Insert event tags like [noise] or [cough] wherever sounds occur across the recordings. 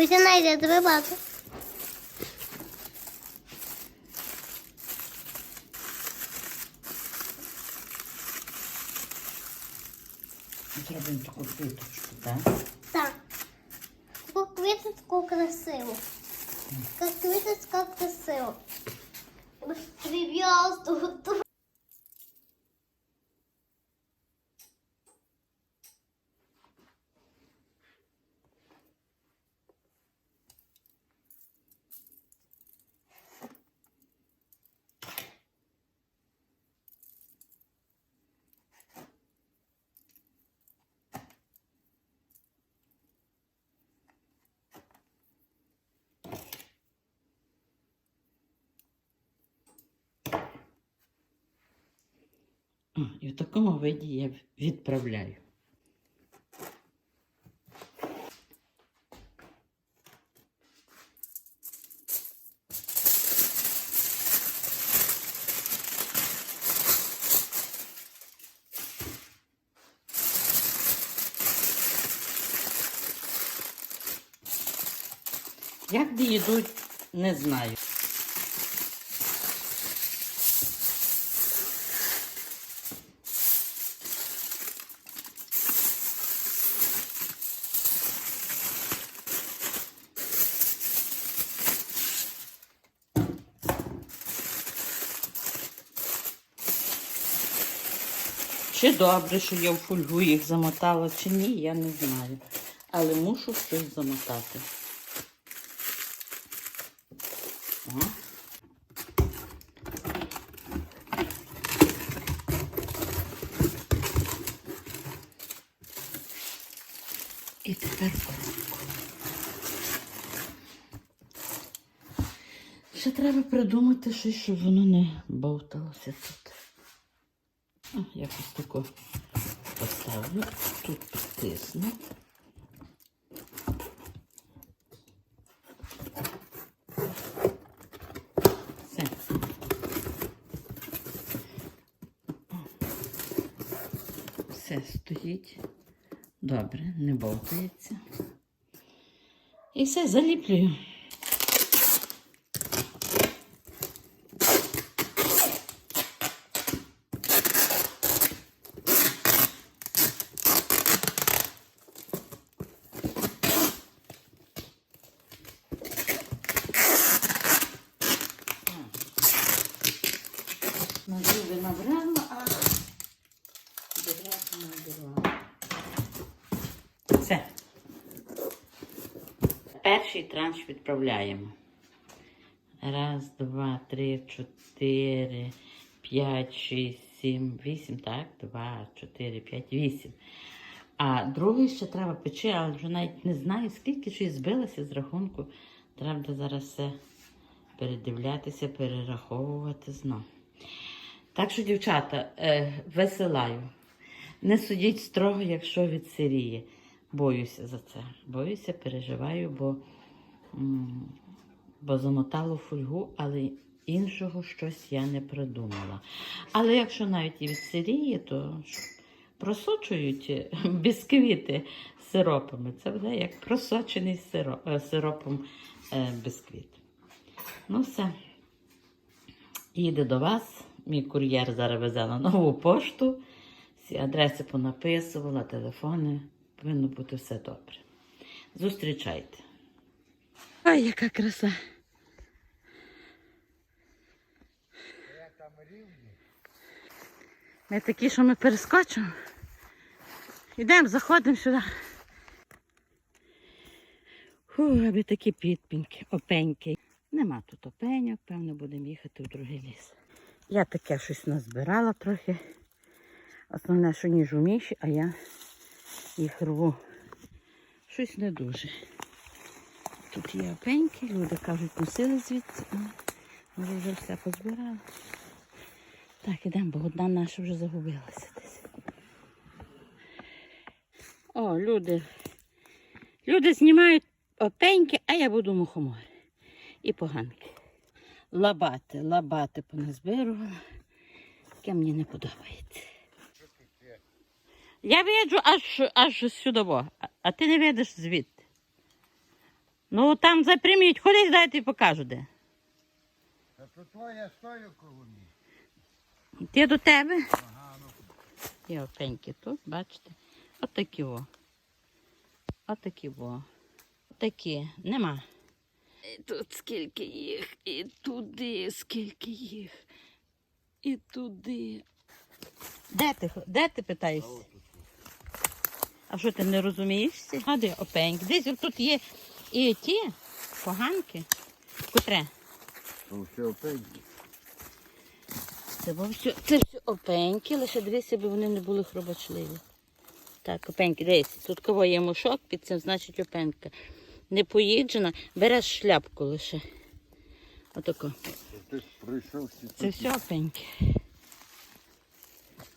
Ось вона йде тебе бачу. Зробимо таку квіточку, так? Так. Таку квіточку красиву. Така квіточка красива. Прив'язку. І в такому виді я відправляю. Як де не знаю. Чи добре, що я в фольгу їх замотала, чи ні, я не знаю. Але мушу щось замотати. І тепер коробку. Ще треба придумати щось, щоб воно не бовталося тут. Якось таку поставлю, тут підтисну. Все. Все стоїть. Добре, не бовтається. І все заліплюю. Перший транш відправляємо. Раз, два, три, чотири, п'ять, шість, сім, вісім. Так, два, чотири, п'ять, вісім. А другий ще треба печи, але вже навіть не знаю, скільки щось збилося з рахунку. Треба зараз все передивлятися, перераховувати знов. Так що, дівчата, е, висилаю. Не судіть строго, якщо відсиріє. Боюся за це. Боюся, переживаю, бо, бо замотало фольгу, але іншого щось я не придумала. Але якщо навіть і відсиріє, то ж просочують е, [laughs] бісквіти сиропами. Це буде як просочений сироп, е, сиропом е, бісквіт. Ну все. Їде до вас. Мій кур'єр зараз везе на нову пошту. Всі адреси понаписувала, телефони. Повинно бути все добре. Зустрічайте. Ой, яка краса. Ми такі, що ми перескочимо. Йдемо, заходимо сюди. Фу, аби такі підпінки, опеньки. Нема тут опеньок, певно, будемо їхати в другий ліс. Я таке щось назбирала трохи. Основне, що ніж у міші, а я їх рву. Щось не дуже. Тут є опеньки, люди кажуть, носили звідси. а Може вже все позбирали. Так, ідемо, бо одна наша вже загубилася десь. О, люди. Люди знімають опеньки, а я буду мухомори. І поганки. Лабати, лабати поназбирувала. Яке мені не подобається. Я виджу аж, аж сюди, а ти не видиш звідти. Ну там запряміть, ходи, дай я тобі покажу де. Та то твоя стою коло мене. Йти до тебе. Ага, ну. Є опеньки тут, бачите? Отакі о. Отакі о. Отакі. Нема. І тут скільки їх, і туди скільки їх. І туди. Де ти, де ти питаєшся? А що ти не розумієшся? А де опеньки? Десь тут є і ті поганки. Котре? То все опеньки. Це все, це все опеньки, лише дивися, аби вони не були хробочливі. Так, опеньки, дивись, тут кого є мушок, під цим значить опенька. Не поїджена, береш шляпку лише. Отако. То ти прийшов всі Це все опеньки.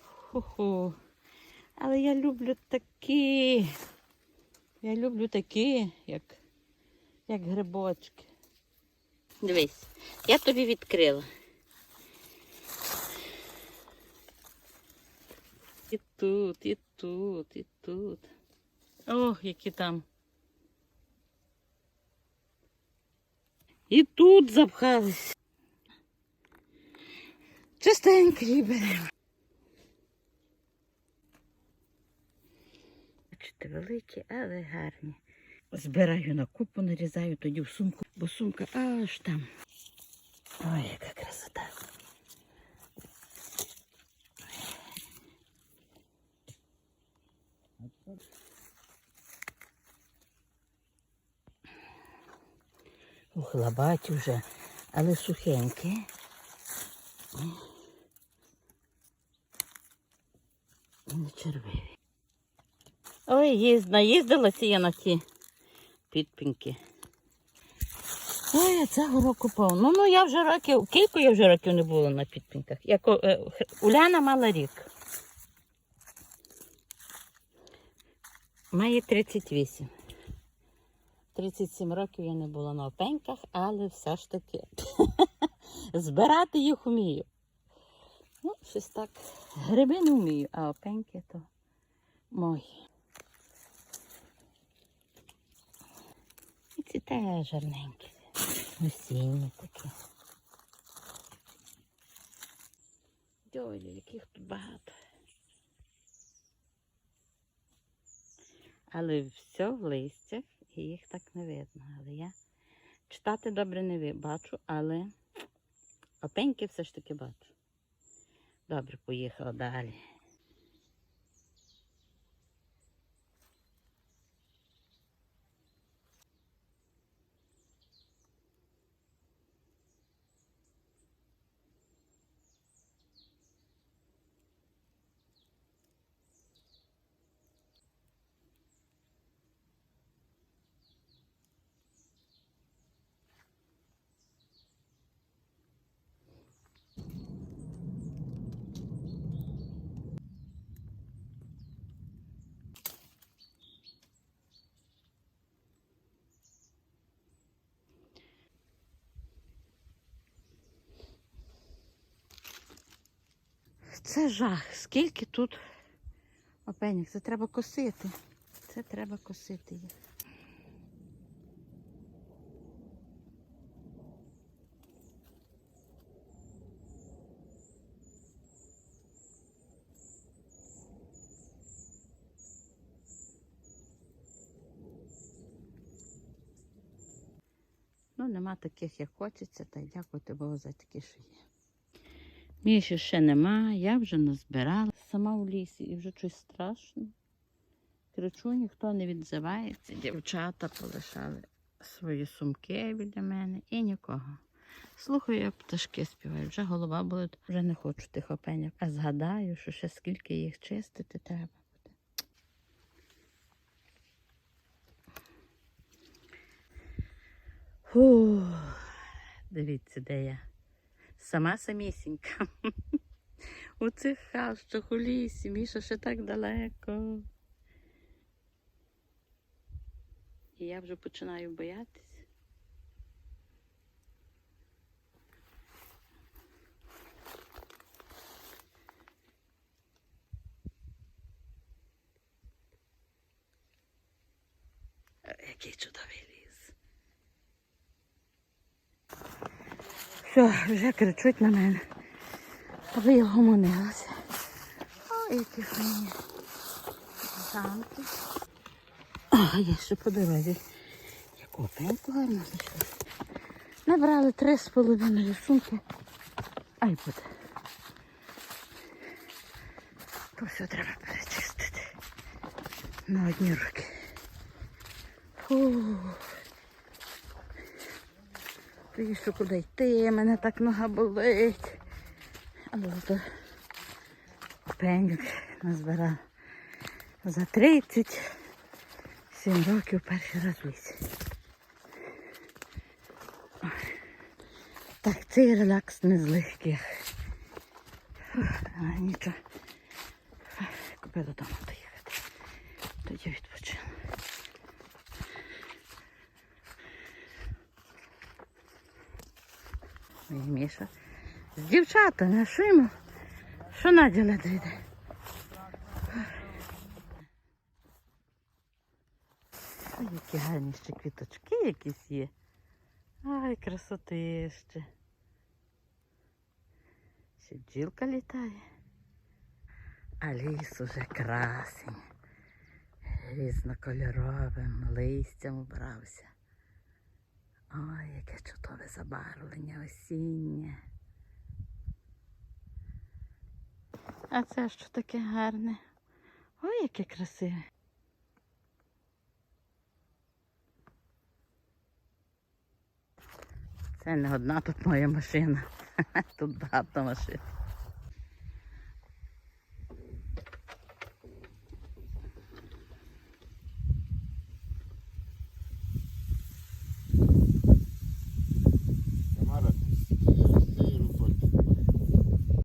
Ху-ху. Але я люблю такі. Я люблю такі, як, як грибочки. Дивись, я тобі відкрила. І тут, і тут, і тут. Ох, які там. І тут запхались. Чистенькі беремо. Бачите, великі, але гарні. Збираю на купу, нарізаю тоді в сумку, бо сумка аж там. Ой, яка красота. Ух, лабаті вже, але сухенькі. І не червиві. Ой, їзд, наїздилася я на ті підпінки. Ой, а цього року повно. Ну, ну я вже років, кілька я вже років не була на підпінках. Як е, Уляна мала рік. Має 38. 37 років я не була на опеньках, але все ж таки [laughs] збирати їх вмію. Ну, щось так. Гриби не вмію, а опеньки то мої. Ці теж гарненькі. Осінні такі. Дьолі, яких тут багато. Але все в листях і їх так не видно. Але я читати добре не бачу, але опеньки все ж таки бачу. Добре, поїхала далі. Це жах. Скільки тут опеньок? Це треба косити. Це треба косити їх. Ну, нема таких, як хочеться, та й дякувати Богу за такі, що є. Міші ще нема, я вже назбирала сама у лісі і вже щось страшно. Кричу, ніхто не відзивається. Дівчата полишали свої сумки біля мене і нікого. Слухаю, як пташки співають, вже голова болить, вже не хочу тих опеньок. А згадаю, що ще скільки їх чистити треба буде. Дивіться, де я. Сама самісінька. [laughs] У цих хащах у лісі, Міша ще так далеко. І я вже починаю боятись. Е, Який чудовий ліс. Все, вже кричуть на мене. Аби я гомонилася. О, які файні. Замки. А, я ще по дорозі. Яку пенку гарно знайшла. Набрали три з половиною сумки. Ай буде. То все треба перечистити. На одні руки. Фу. Ти куди йти, мене так нога болить. Але то пенюк назбирав за 37 років перший раз в лісі. Так, цей релакс не з легких. Нічого. Куди додому доїхати. Тоді відпочину. Ой, Міша. З дівчатами, що йому? Що Надя не дійде? Ой, які гарні ще квіточки якісь є. Ай, красоти ще. Ще бджілка літає. А ліс уже красень. Різнокольоровим листям убрався. Ой, яке чудове забарвлення осіннє. А це що таке гарне? Ой, яке красиве. Це не одна тут моя машина. [laughs] Тут багато машин.